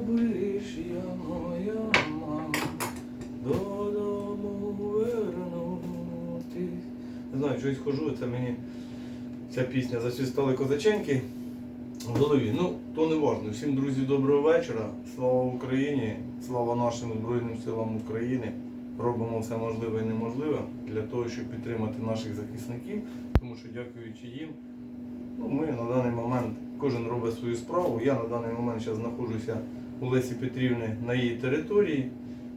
я моя мама додому вернутись. Не знаю, щось хожу, це мені ця пісня засвістали козаченьки в голові. Ну, то не важно. Всім друзі, доброго вечора. Слава Україні, слава нашим Збройним силам України. Робимо все можливе і неможливе для того, щоб підтримати наших захисників, тому що дякуючи їм, ну, ми на даний момент кожен робить свою справу. Я на даний момент зараз знаходжуся у Лесі Петрівни на її території,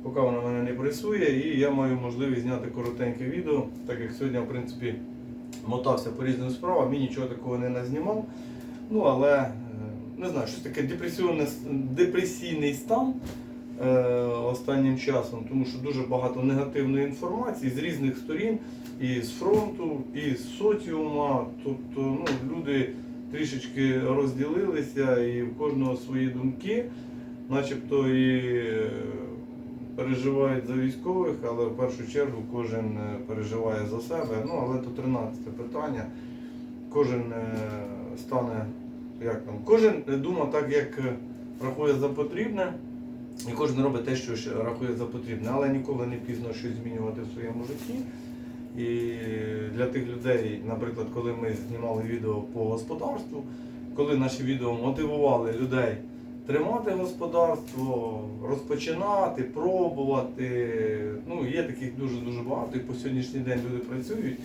поки вона мене не пресує, і я маю можливість зняти коротеньке відео, так як сьогодні, в принципі, мотався по різним справам і нічого такого не назнімав. Ну, але е, не знаю, щось таке депресіонне, депресійний стан е, останнім часом, тому що дуже багато негативної інформації з різних сторін, і з фронту, і з соціума. Тобто ну, люди трішечки розділилися і в кожного свої думки, начебто і е, переживають за військових, але в першу чергу кожен е, переживає за себе. Ну, але то 13 питання. Кожен е, стане, як там, кожен думає так, як рахує за потрібне. І кожен робить те, що рахує за потрібне, але ніколи не пізно щось змінювати в своєму житті. І для тих людей, наприклад, коли ми знімали відео по господарству, коли наші відео мотивували людей тримати господарство, розпочинати, пробувати. Ну, є таких дуже-дуже багато, і по сьогоднішній день люди працюють.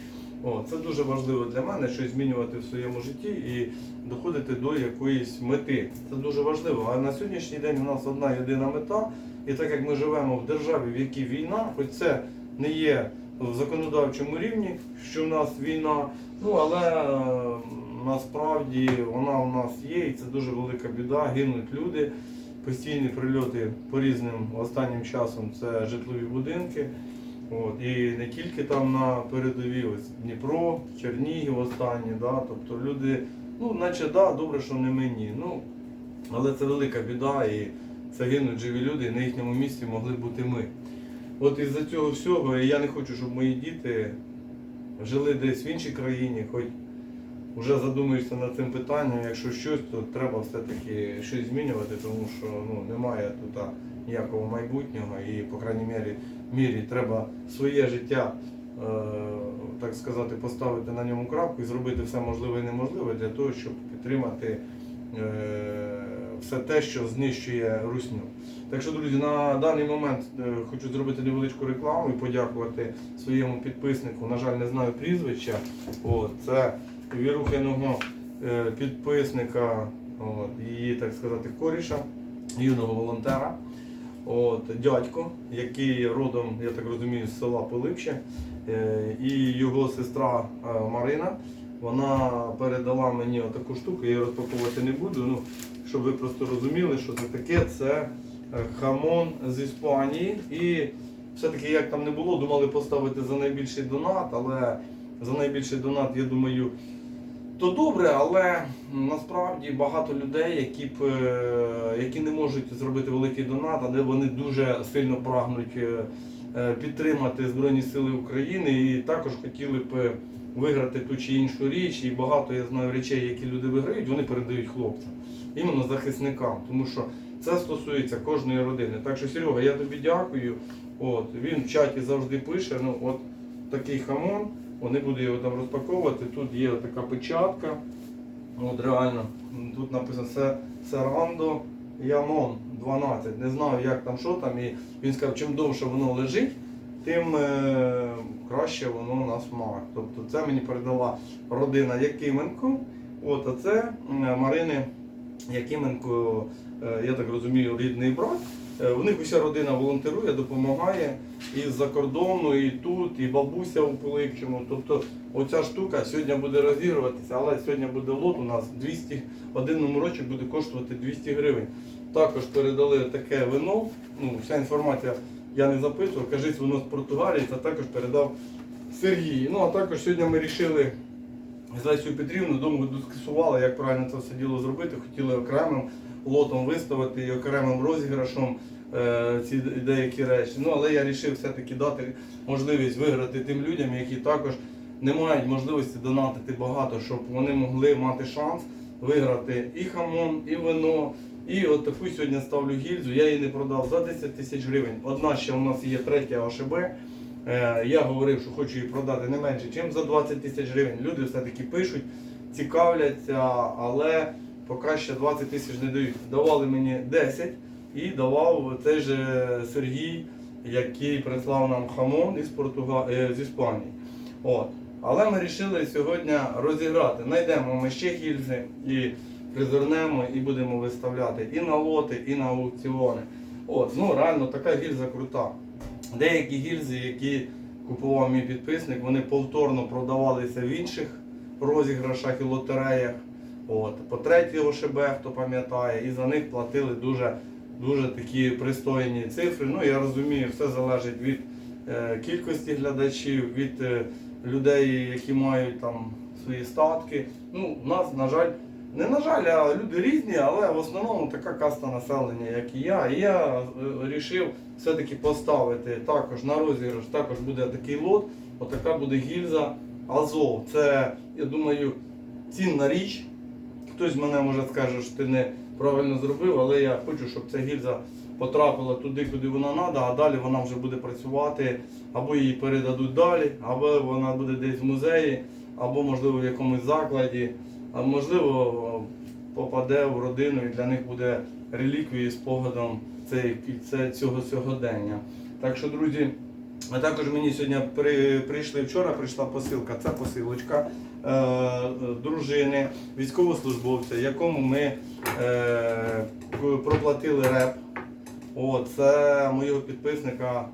О, це дуже важливо для мене, щось змінювати в своєму житті і доходити до якоїсь мети. Це дуже важливо. А на сьогоднішній день у нас одна єдина мета, і так як ми живемо в державі, в якій війна, хоч це не є в законодавчому рівні, що в нас війна, ну але насправді вона у нас є, і це дуже велика біда. Гинуть люди, постійні прильоти по різним останнім часом це житлові будинки. От, і не тільки там на передовій, ось Дніпро, Чернігів останні, да, тобто люди, ну, наче да, добре, що не мені. Ну, але це велика біда, і це гинуть живі люди, і на їхньому місці могли бути ми. От із-за цього всього я не хочу, щоб мої діти жили десь в іншій країні, хоч вже задумуєшся над цим питанням, якщо щось, то треба все-таки щось змінювати, тому що ну, немає тут ніякого майбутнього і, по крайній мірі, мірі треба своє життя, е, так сказати, поставити на ньому крапку і зробити все можливе і неможливе для того, щоб підтримати е, все те, що знищує русню. Так що, друзі, на даний момент е, хочу зробити невеличку рекламу і подякувати своєму підписнику. На жаль, не знаю прізвища. От, це вірухиного е, підписника, от, її, так сказати, коріша, юного волонтера. От, дядько, який родом, я так розумію, з села Пилипче, е, і його сестра е, Марина. Вона передала мені таку штуку, я її розпаковувати не буду. Ну, щоб ви просто розуміли, що це таке, це хамон з Іспанії. І все-таки, як там не було, думали поставити за найбільший донат, але за найбільший донат, я думаю, то добре, але насправді багато людей, які б, е, які не можуть зробити великий донат, але вони дуже сильно прагнуть е, е, підтримати Збройні Сили України і також хотіли б виграти ту чи іншу річ. І багато я знаю речей, які люди виграють, вони передають хлопцям, іменно захисникам, тому що це стосується кожної родини. Так що, Серега, я тобі дякую. От, він в чаті завжди пише, ну от такий хамон. Вони будуть його там розпаковувати. Тут є така печатка. От реально, тут написано «Се- Серандо Ямон 12. Не знаю, як там, що там. І він сказав, чим довше воно лежить, тим е, краще воно на смак. Тобто це мені передала родина Якименко. От, а це е, Марини Якименко, е, я так розумію, рідний брат. Е, В них уся родина волонтерує, допомагає і з-за кордону, і тут, і бабуся у Пилипчому. Тобто оця штука сьогодні буде розігруватися, але сьогодні буде лот у нас 200, в одному році буде коштувати 200 гривень. Також передали таке вино. Ну, вся інформація я не записував, кажись, воно з Португалії, це також передав Сергій. Ну а також сьогодні ми вирішили з Лесією Петрівною довго дискусували, як правильно це все діло зробити. Хотіли окремим лотом виставити і окремим розіграшом е, ці деякі речі. Ну, але я вирішив все-таки дати можливість виграти тим людям, які також не мають можливості донатити багато, щоб вони могли мати шанс виграти і хамон, і вино, І от таку сьогодні ставлю гільзу. Я її не продав за 10 тисяч гривень. Одна ще у нас є третя ОШБ. Е, Я говорив, що хочу її продати не менше, ніж за 20 тисяч гривень. Люди все-таки пишуть, цікавляться, але поки ще 20 тисяч не дають. Давали мені 10 і давав цей же Сергій, який прислав нам хамон із Португа... е, з Іспанії. От. Але ми вирішили сьогодні розіграти. Найдемо ми ще гільзи і призирнемо і будемо виставляти і на лоти, і на аукціони. От, ну реально така гільза крута. Деякі гільзи, які купував мій підписник, вони повторно продавалися в інших розіграшах і лотереях. От, по третій ОШБ, хто пам'ятає, і за них платили дуже, дуже такі пристойні цифри. Ну я розумію, все залежить від е, кількості глядачів, від е, людей, які мають там свої статки. Ну, у нас, на жаль, не на жаль, а люди різні, але в основному така каста населення, як і я. І я вирішив все-таки поставити також на розіграш, також буде такий лот, отака буде гільза Азов. Це, я думаю, цінна річ. Хтось мене може скаже, що ти неправильно зробив, але я хочу, щоб ця гільза потрапила туди, куди вона треба, а далі вона вже буде працювати, або її передадуть далі, або вона буде десь в музеї, або можливо в якомусь закладі, а можливо попаде в родину і для них буде реліквією спогадом цього сьогодення. Так що, друзі, а також мені сьогодні при, прийшли вчора, прийшла посилка. Це посилочка е, дружини, військовослужбовця, якому ми е, проплатили реп. О, це моєго підписника.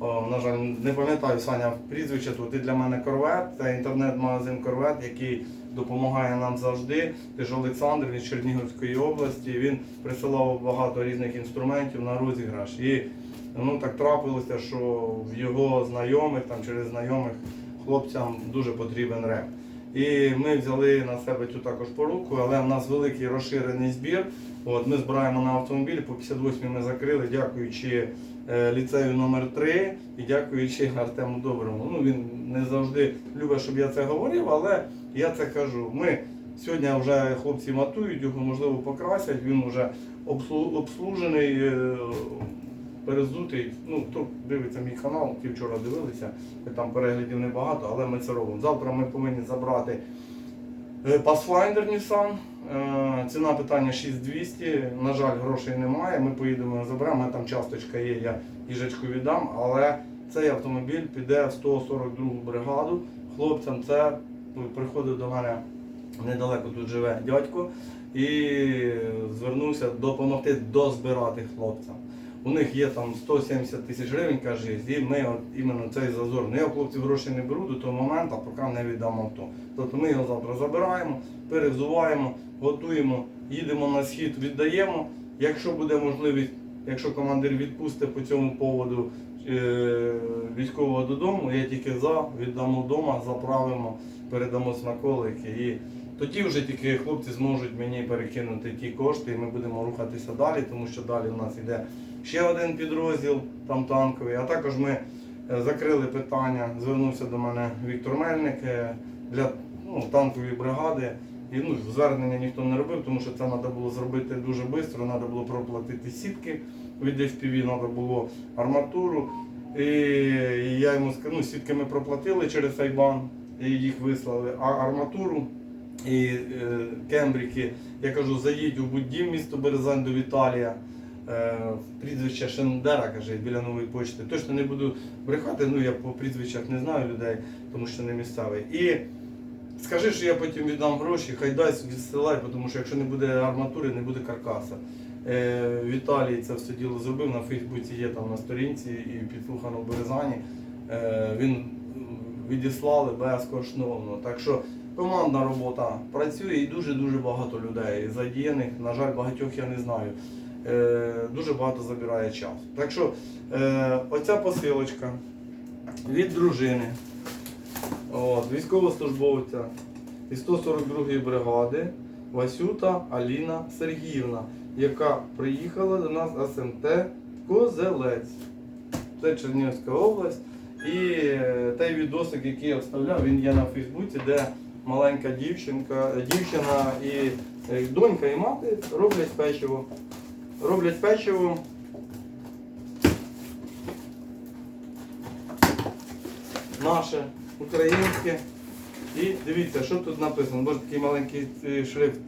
О, на жаль, не пам'ятаю Саня прізвище, то ти для мене корвет. Це інтернет-магазин Корвет, який допомагає нам завжди. Ти ж Олександр він з Чернігівської області. Він присилав багато різних інструментів на розіграш. І ну так трапилося, що в його знайомих, там через знайомих хлопцям дуже потрібен реп. І ми взяли на себе цю також поруку, але в нас великий розширений збір. От, ми збираємо на автомобіль, по 58 ми закрили, дякуючи е, ліцею номер 3 і дякуючи Артему Доброму. Ну, він не завжди любить, щоб я це говорив, але я це кажу. Ми сьогодні вже хлопці матують, його можливо покрасять, він вже обслужений, е, перезутий. Ну, хто дивиться мій канал, ті вчора дивилися, там переглядів небагато, але ми це робимо. Завтра ми повинні забрати Е, Pathfinder Nissan. Е, Ціна питання 6200. На жаль, грошей немає. Ми поїдемо заберемо. Там часточка є, я їжачку віддам. Але цей автомобіль піде в 142 бригаду. Хлопцям це приходив до мене недалеко тут живе дядько і звернувся допомогти дозбирати хлопцям. У них є там 170 тисяч гривень, каже, і ми от іменно цей зазор. Ну я в хлопців гроші не беру до того моменту, поки не віддам авто. Тобто ми його завтра забираємо, перевзуваємо, готуємо, їдемо на схід, віддаємо. Якщо буде можливість, якщо командир відпустить по цьому поводу е, військового додому, я тільки за, віддамо вдома, заправимо, передамо смаколики. І тоді вже тільки хлопці зможуть мені перекинути ті кошти, і ми будемо рухатися далі, тому що далі у нас йде ще один підрозділ, там танковий. А також ми е, закрили питання, звернувся до мене Віктор Мельник е, для ну, танкової бригади. І ну, звернення ніхто не робив, тому що це треба було зробити дуже швидко, треба було проплатити сітки від FPV, треба було арматуру. І, я йому сказав, ну, сітки ми проплатили через Айбан, їх вислали, а арматуру і е, кембрики, я кажу, заїдь у Буддім, місто Березань до Віталія. Е, прізвище Шендера, каже, біля нової почти. Точно не буду брехати, ну я по прізвищах не знаю людей, тому що не місцевий. І скажи, що я потім віддам гроші, хай дасть відсилай, тому що якщо не буде арматури, не буде каркаса. Е, Віталій це все діло зробив, на Фейсбуці є там на сторінці і підслухано в Березані. Е, він відіслали безкоштовно. Так що командна робота працює і дуже-дуже багато людей задіяних. На жаль, багатьох я не знаю. Е, дуже багато забирає часу. Так що е, оця посилочка від дружини, от, військовослужбовця із 142-ї бригади Васюта Аліна Сергіївна, яка приїхала до нас СМТ Козелець. Це Чернігівська область. І е, той відосик, який я вставляв, він є на Фейсбуці, де маленька дівчинка, е, дівчина і е, донька і мати роблять печиво. Роблять печиво. Наше українське. І дивіться, що тут написано. Боже, такий маленький шрифт.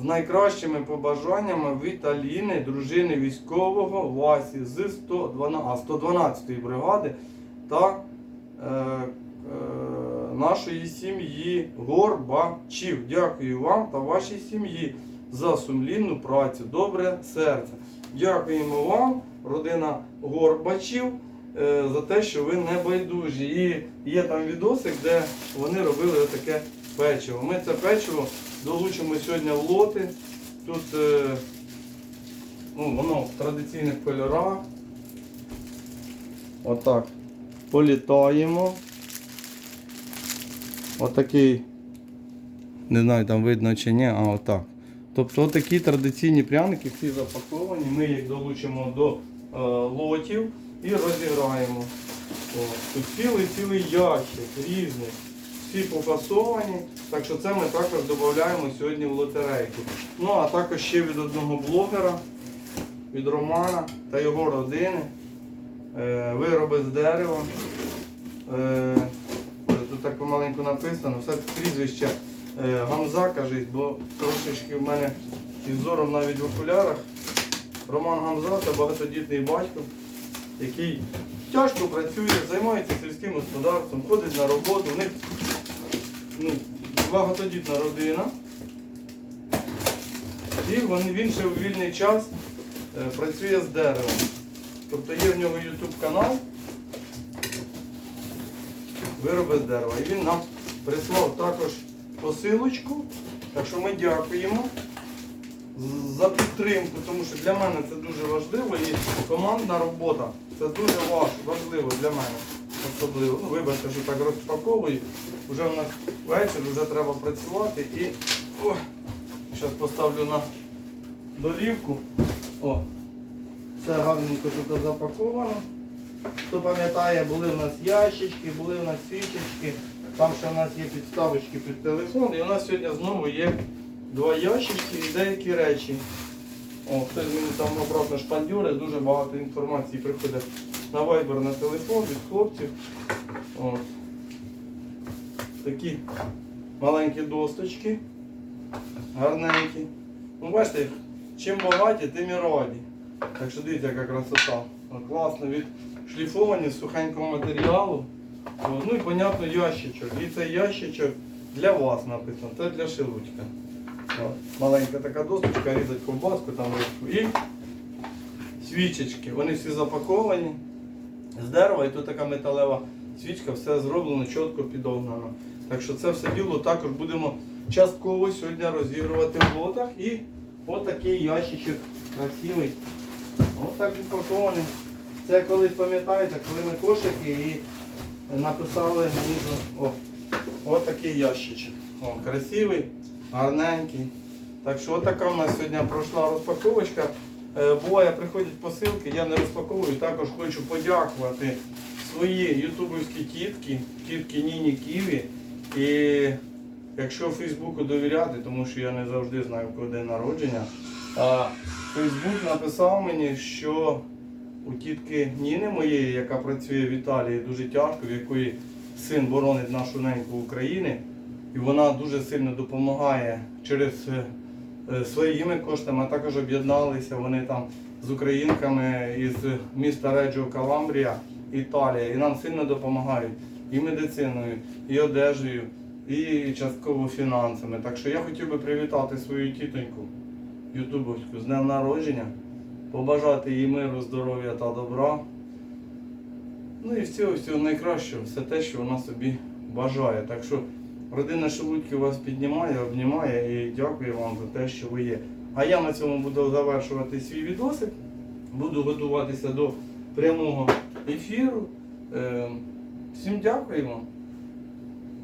З найкращими побажаннями від Аліни, дружини військового Васі з 112, а, 112-ї бригади та е, е, нашої сім'ї Горбачів. Дякую вам та вашій сім'ї за сумлінну працю, добре серце. Дякуємо вам, родина Горбачів, е, за те, що ви не байдужі. І є там відосик, де вони робили отаке печиво. Ми це печиво долучимо сьогодні в лоти. Тут е, ну, воно в традиційних кольорах. Отак. Політаємо. Отакий. Не знаю, там видно чи ні, а отак. Тобто отакі традиційні пряники, всі запаковані. Ми їх долучимо до е, лотів і розіграємо. О, тут цілий цілий ящик різних. Всі пофасовані. Так що це ми також додаємо сьогодні в лотерейку. Ну а також ще від одного блогера, від Романа та його родини. Е, вироби з дерева. Е, тут так помаленьку написано, все прізвище е, Гамза, кажуть, бо трошечки в мене із зором навіть в окулярах. Роман Гамза це багатодітний батько, який тяжко працює, займається сільським господарством, ходить на роботу. У них ну, багатодітна родина. І він ще в вільний час працює з деревом. Тобто є в нього YouTube канал Вироби з дерева. І він нам прислав також посилочку. Так що ми дякуємо за підтримку, тому що для мене це дуже важливо і командна робота це дуже важливо для мене. Особливо. Ну, вибачте, що так розпаковую. Вже в нас вечір, вже треба працювати і зараз поставлю на долівку. О, це гарненько тут запаковано. Хто пам'ятає, були в нас ящички, були в нас свічечки, там ще в нас є підставочки під телефон. І у нас сьогодні знову є два ящички і деякі речі. О, хтось мені там обратно шпандюри, дуже багато інформації приходить на Viber, на телефон від хлопців. От. Такі маленькі досточки, гарненькі. Ну бачите, чим багаті, тим і раді. Так що дивіться, яка красота. Класно від шліфовані з сухенького матеріалу. Ну і понятно ящичок. І цей ящичок для вас написано, це для шелудька. От, маленька така досточка, різать ковбаску там рибку. І свічечки. Вони всі запаковані з дерева, і тут така металева свічка, все зроблено чітко підогнано. Так що це все діло також будемо частково сьогодні розігрувати в лотах. І отакий ящичок красивий. Ось так упакований. Це колись пам'ятаєте, коли ми кошики і написали о, ось такий ящичок. О, красивий, гарненький. Так що отака у нас сьогодні пройшла розпаковочка. Е, Буває, приходять посилки, я не розпаковую. Також хочу подякувати своїй ютубівській тітки, тітки Ніні Ківі. І якщо Фейсбуку довіряти, тому що я не завжди знаю, день народження. Фейсбук написав мені, що у тітки Ніни моєї, яка працює в Італії, дуже тяжко, в якої син боронить нашу неньку України. І вона дуже сильно допомагає через е, своїми коштами, а також об'єдналися вони там з українками із міста Реджо Каламбрія, Італія. І нам сильно допомагають і медициною, і одежею, і частково фінансами. Так що я хотів би привітати свою тітоньку Ютубовську з днем народження, побажати їй миру, здоров'я та добра. Ну і всього всього найкращого, все те, що вона собі бажає. Так що родина Шелудьки вас піднімає, обнімає і дякую вам за те, що ви є. А я на цьому буду завершувати свій відосик. Буду готуватися до прямого ефіру. Е, Всім дякуємо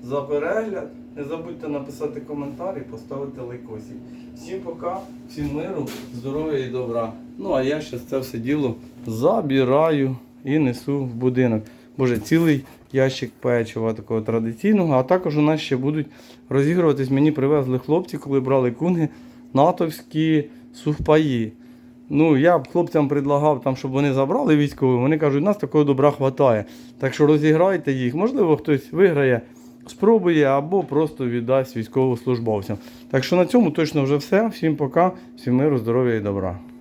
за перегляд. Не забудьте написати коментар і поставити лайкосик. Всім пока, всім миру, здоров'я і добра. Ну а я зараз це все діло забираю і несу в будинок. Боже, цілий ящик печива такого традиційного. А також у нас ще будуть розігруватись. Мені привезли хлопці, коли брали кунги, натовські сувпаї. Ну, я б хлопцям предлагав, там, щоб вони забрали військових. Вони кажуть, у нас такого добра хватає. Так що розіграйте їх. Можливо, хтось виграє, спробує або просто віддасть військовослужбовцям. Так що на цьому точно вже все. Всім пока, всім миру, здоров'я і добра.